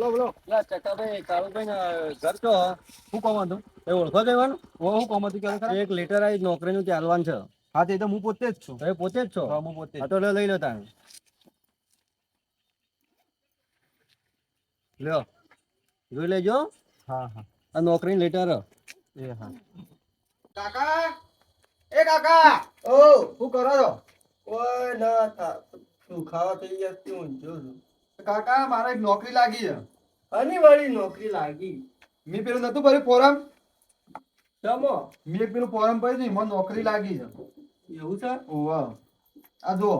બોલો બોલો. લા ચકાભાઈ કાળુભાઈ ના ઘર છો? શું કામ તું એ ઓળખો છો હું ઓ હું કોમ હતું કે એક લેટર આવી નોકરીનું ચાલવાનું છે. હા તે તો હું પોતે જ છું. તમે પોતે જ છો? હા હું પોતે તો લઈ લો તારે લ્યો. જોઈ લેજો. હા હા. આ નોકરી લેટર એ હા. કાકા? એ કાકા! ઓ! શું કરો છો? ઓય ના થા. તું થઈ ગયા શું જો છું કાકા મારે એક નોકરી લાગી છે. વાળી નોકરી લાગી. મેં પેલું નતું ભર્યું ફોરમ? ચમો મેં એક પેલું ફોરમ ભર્યું મને નોકરી લાગી છે. એવું છે? ઓવા આ જો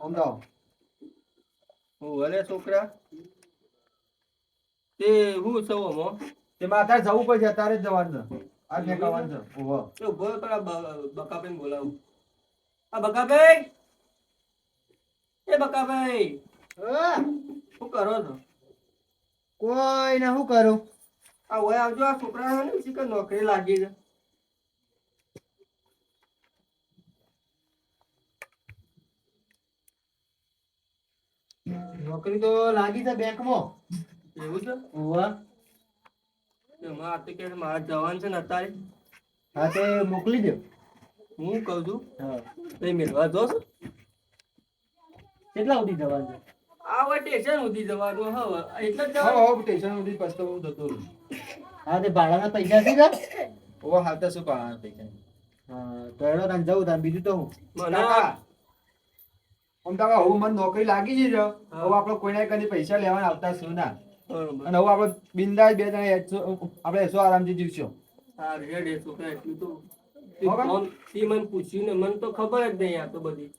અમદાવાદ. છોકરા. તે હું સૌ તે તેમાં અત્યારે જવું પડશે અત્યારે જ જવાનું તો બોલ પર બોલાવું. આ બકાભાઈ એ શું કરો છો? કોઈ ને શું કરું? આ ઓય આવજો આ છોકરા ને શીખર નોકરી લાગી છે. નોકરી તો લાગી છે બેંકમાં. એવું છે? ઓવા છે ને અત્યારે. હા તે મોકલી દો હું કહું છું. હા. મેળવા જો કેટલા સુધી જવાનું છે? આ હોય સ્ટેશન સુધી જવાનું હવે એટલે જ હા જવાનું. હા સ્ટેશન સુધી પસ્તો હું જતો રહું હા તે ભાડાના પૈસા છે કે ઓ શું પૈસા હા તો તાન જવું તાન બીજું તો હું. મને આમ તો હવે મને નોકરી લાગી છે જો. હવે આપણે કોઈને કદી પૈસા લેવાના આવતા શું ના? અને હવે આપણે બિંદાસ બે જણા આપડે આપણે એસો આરામથી જીવશું. મને પૂછ્યું ને મને તો ખબર જ નહીં આ તો બધી.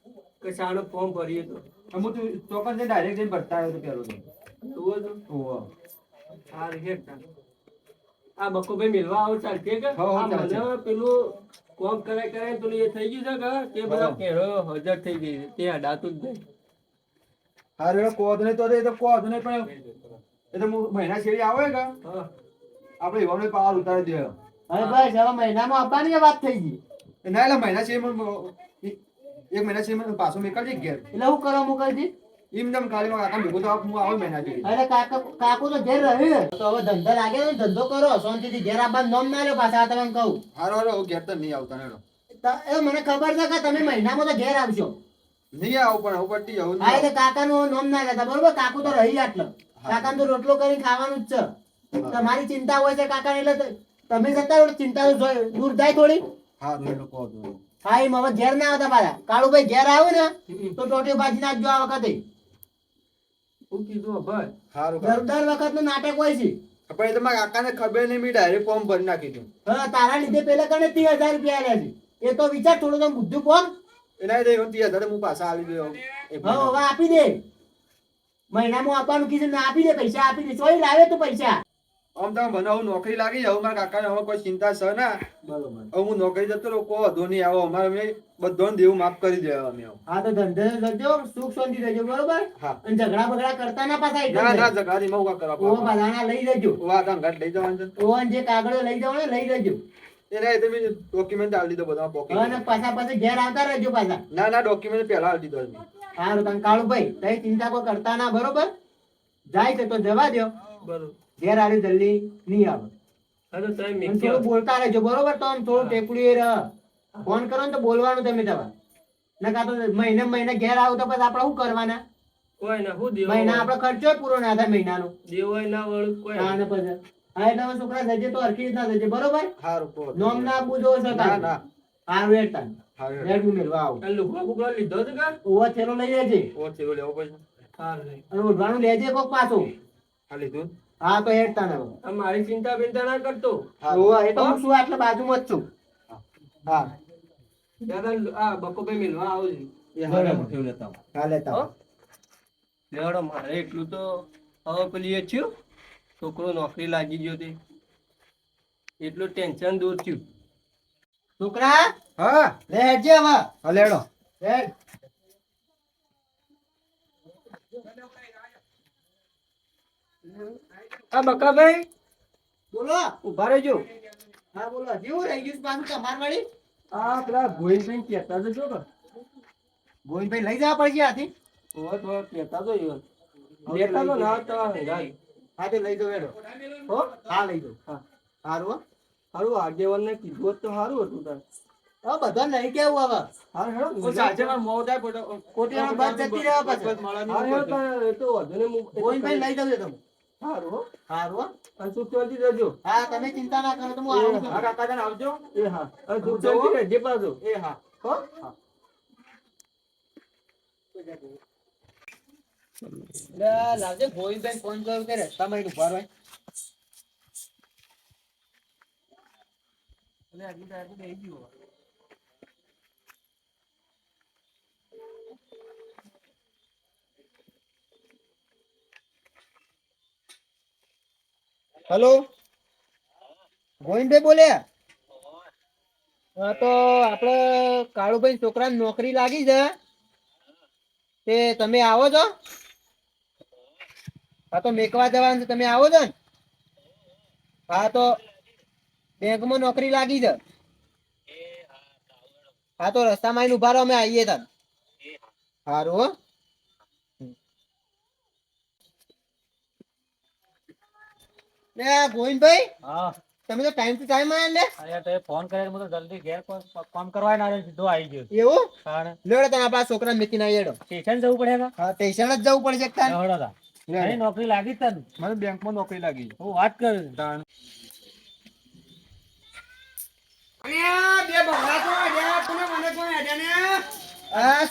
કે શાનો ફોર્મ ભરીએ તો. હું ચોક્કસ ને ડાયરેક્ટ જઈને ભરતા આવ્યો તો પેલો તો. આ બકોભાઈ મેળવા આવો ચાલ કે. મને પેલું કોમ કરાય કરાય પેલું એ થઈ ગયું છે કે તે બધા હાજર થઈ ગઈ છે. તે હડાતું જ નહીં. હારે કોદ નહીં તો એ તો કોદ નહીં પણ એ તો મહિના છેડી આવે કે આપણે એવાનો પાવર ઉતારી દે અરે ભાઈ હવે મહિનામાં આપવાની વાત થઈ ગઈ. ના એટલે મહિના છે એક મહિના છે પાછો નીકળજે ઘેર. એટલે હું કરવા મોકલજી એમ તેમ મારા કાકા ભેગું તો હું આવે મહિના શેરી અરે કાકા કાકો તો ઘેર રહે. તો હવે ધંધો લાગે ને ધંધો કરો. શાંતિથી ઘેર આવવાનું નોમ ના લો પાછા તમે તમને કહું. હારો હારો હું ઘેર તો નહીં આવતા ને એ મને ખબર છે કે તમે મહિનામાં તો ઘેર આવશો. નહીં આવું પણ હું પડતી આવું એટલે કાકાનું નોમ ના લેતા બરોબર? કાકુ તો રહી આટલો. કાકાને તો રોટલો કરીને ખાવાનું જ છે. તમારી ચિંતા હોય છે કાકા એટલે તમે જતા રહો ચિંતા દૂર થાય થોડી. હા લોકો હા એમ હવે ઘેર ના આવતા પાછા. કાળુભાઈ ઘેર આવે ને તો ટોટી ભાજી નાખજો આ વખતે. હું કીધું ભાઈ? સારું દર દર વખતનું નાટક હોય છે. પણ એ તો મારા કાકાને ખબર નહીં મેં ડાયરેક્ટ ફોર્મ ભરી નાખી દઉં હા તારા લીધે પેલા કને ત્રીસ હજાર રૂપિયા આવ્યા છે. એ તો વિચાર થોડું તો બુદ્ધુ કોણ એના લીધે હું ત્રીસ હજાર હું પાછા આવી ગયો હવે આપી દે. મહિનામાં આપવાનું કીધું ને આપી દે પૈસા આપી દે. ચોઈ લાવે તો પૈસા. આમ તો મને હું નોકરી લાગી જાવ મારા કાકાને હવે કોઈ ચિંતા છે ના. બરોબર. હું નોકરી જતો રહું કોઈ વાંધો નહીં આવો. અમારે અમે બધાને દેવું માફ કરી દેવા અમે. હા તો ધંધે કરજો સુખ શાંતિ રહેજો બરોબર? હા. અને ઝઘડા બગડા કરતા ના પાછા ના ના ઝઘડા ની મૌકા કરવા ઓ. બધાના લઈ જજો. આમ ઘાટ લઈ જવાનું છે ઓ જે કાગળો લઈ જવાનો લઈ જજો. એને તમે ડોક્યુમેન્ટ આપી દીધો બધા પોકેટ અને પાછા પાછા ઘેર આવતા રહેજો પાછા. ના ના ડોક્યુમેન્ટ પહેલા આપી દીધો મેં. સારું તમે કાળુભાઈ કઈ ચિંતા કોઈ કરતા ના બરોબર? જાય છે તો જવા દો બરોબર. ઘેર આવ્યું જલ્દી નહીં આવે. હા તમે અને થોડું બોલતા રહેજો બરોબર? તો આમ થોડું ટેકડું રહ ફોન કરો ને તો બોલવાનું તમે તમારે. ના કાં તો મહિને મહિને ઘેર આવું તો પછી આપણે શું કરવાના? કોઈ ના શું દેવો મહિના આપણો ખર્ચો પૂરો ના થાય મહિનાનો. દેવો ના વળું કોઈ હા ને પછી હા એટલે હવે છોકરા જજે તો હરખી રીતના જજે બરોબર? હારું નોમ ના આપવું જોવો છો ના ના. હારું હેડતા હારું હું મેળવા આવું આ લુગડો બુગડો લીધો છે કા? ઓવા થેલો લઈ લેજે. ઓવા થેલો લેવો પછી હા અને ઓઢવાનું લેજે કોક પાછો. હા લીધું. હા તો હેડતા ને મારી ચિંતા બિંતા ના કરતો. ઓવા એ તો હું એટલે આટલા બાજુમાં જ છું. હા. દાદા આ બકોભાઈ મિલવા આવજે એ હારું થયું લેતા આવો. લેતા હો? લેવડો મારે એટલું તો હવે પેલી એ થયું. છોકરો નોકરી લાગી ગયો તે. એટલું ટેન્શન દૂર થયું. છોકરા? હા. લે હેડજે હવે. હા લેડો હેડ આ બકાભાઈ? બોલો. ઊભા રહેજો. હા બોલો. જેવું રહી ગયું છે પાછું તમાર વાળી? આ પેલા ગોવિંદભાઈ કહેતા તો જો કે ગોવિંદભાઈ લઈ જવા પડશે આથી? ઓવે તો કહેતા તો. લેતા તો ના તો. હા તે લઈ જાઓ હેડો. હો હા લઈ જાઓ. હા. સારું હારું આગેવાનને કીધું હોત તો સારું હતું તાર. હા બધા નહીં કેવું હવે હા હેડો કોઈ સાચે માં મોં થાય પોતે- કોટીમાં બાદ જતી રહ્યા પછી. હા હેડો એ તો વધુ ને કોઈ ભાઈ લઈ જાઉં તમે. સારું સારું અને સુખ રહેજો હા તમે ચિંતા ના કરો તો હું આવું. આવજો. એ હા. અને સુખ શાંતિ રહેજે પાછો એ હા. હો. લાવજે ગોવિંદભાઈ ફોન કર્યો કે ઊભા રહો. હેલો? ગોવિંદભાઈ બોલ્યા હા તો આપણે કાળુભાઈ છોકરાને નોકરી લાગી છે. તે તમે આવો છો? હા તો મેકવા જવાનું છે તમે આવો છો ને? હા તો બેંકમાં નોકરી લાગી છે. હા તો રસ્તામાં આવીને ઊભા રહો અમે આવીએ તાર સારું હો. લે ગોવિંદભાઈ હા. તમે તો ટાઈમ ટુ ટાઈમ આયા લે અરે તો ફોન કરે હું તો જલ્દી ઘેર કામ કરવા ના સીધો આવી ગયો એવું? લેડો તમે આપણા છોકરા મેકીને આવી હેડો. સ્ટેશન જવું પડે હા સ્ટેશન જ જવું પડશે એક તાન. અહીં નોકરી લાગી તને? મને બેંકમાં નોકરી લાગી હું વાત કરું તાણ.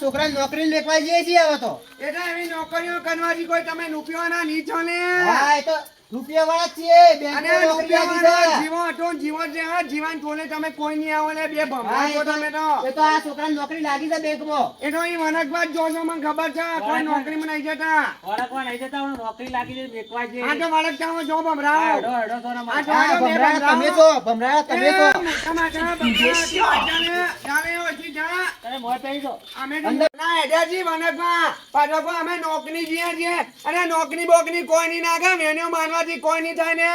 છોકરા નોકરી લેખવા જઈએ છીએ હવે તો. એટલે એવી નોકરીઓ કરવાથી કોઈ તમે રૂપિયાના નીચો ને? હા એ તો રૂપિયા વાળા છીએ અને બેંકમાં નોકરી લાગી છે. રૂપિયાવાળા જીવો હતો જીવો જે હા, જીવન ટોલે તમે કોઈ નહીં આવો ને બે ભમરા છો તમે તો એ તો આ છોકરાને નોકરી લાગી છે બેંકમાં એ તો ઈ વનકબાજ જોશો મને ખબર છે કોઈ નોકરીમાં નહીં જતા વળગવા નહીં જતા હું નોકરી લાગી છે મેકવા છે આ તો વળગતામાં જો હા, ભમરાઓ હેડો હેડો તો ને આ મારે. તો હા હેડો બે ભમરાડા તમે ભમરાઓ. છો ભમરાડા તમે એ, છો મોટા માથાના ભમરા, ચાલે, ચાલે, ઓછી જા. તને મોં પહેરી દો અમે ના હેડ્યાજી વનકમાં. પાછો અમે નોકરી જીએ છીએ અને નોકરી બોકરી કોઈ નહીં નાખે વેણ્યો માનવાથી કોઈ નહીં થાય ને.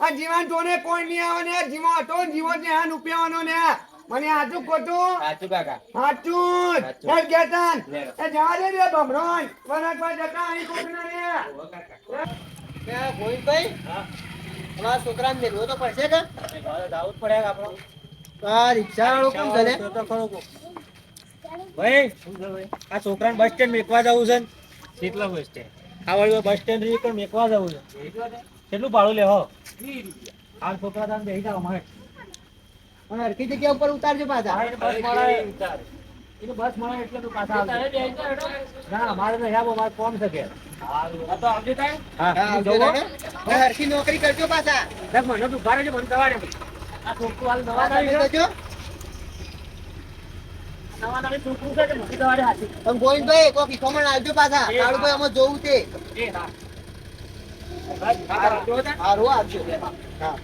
આ જીવન ટોને કોઈ નહીં આવે ને. જીવો હતો જીવો ને હા રૂપિયાવાનો ને. મને હાચું ખોટું સાચું કાકા. હાચું. હેડ ગેતન. એ જવા દે રે ભમરોન. પર જતા અહીં કોકના રે. કે ગોવિંદભાઈ? અમારા છોકરાને મેળવો તો પડશે કે? દાઉદ પડે આપણો? આ રિક્ષા વાળો કોણ તો ખરો કોક. ભાઈ આ છોકરાને બસ સ્ટેન્ડ મેકવા જવું છે ને? કેટલા બસ સ્ટેન્ડ આ બસ સ્ટેન્ડ રહી પણ મેકવા જવું છે. કેટલું ભાડું લે આ છોકરા તમે બેસી જાવ મારે. અને હરખી જગ્યા ઉપર ઉતારજો પાછા. બસ મળે. એટલે બસ મળે એટલે તું પાછા આવજો. ના મારે તો યાર મારે કોમ છે ઘેર. હા તો આવજે તાય હા, હા આવજો જોવો. તમે. અને હરખી નોકરી કરજો પાછા. મને તું ઊભા રહેજે, મને દવા આ છોકરું હાલ દવા તમે લાવી છે. કરજો. નવા નવી છોકરું છે કે મોટી દવા દે હાથી. અને ગોવિંદભાઈ કોઈ ખીખોમાં આવજો પાછા. કાળુભાઈ આમાં જોવું છે. હા. આવજો હા.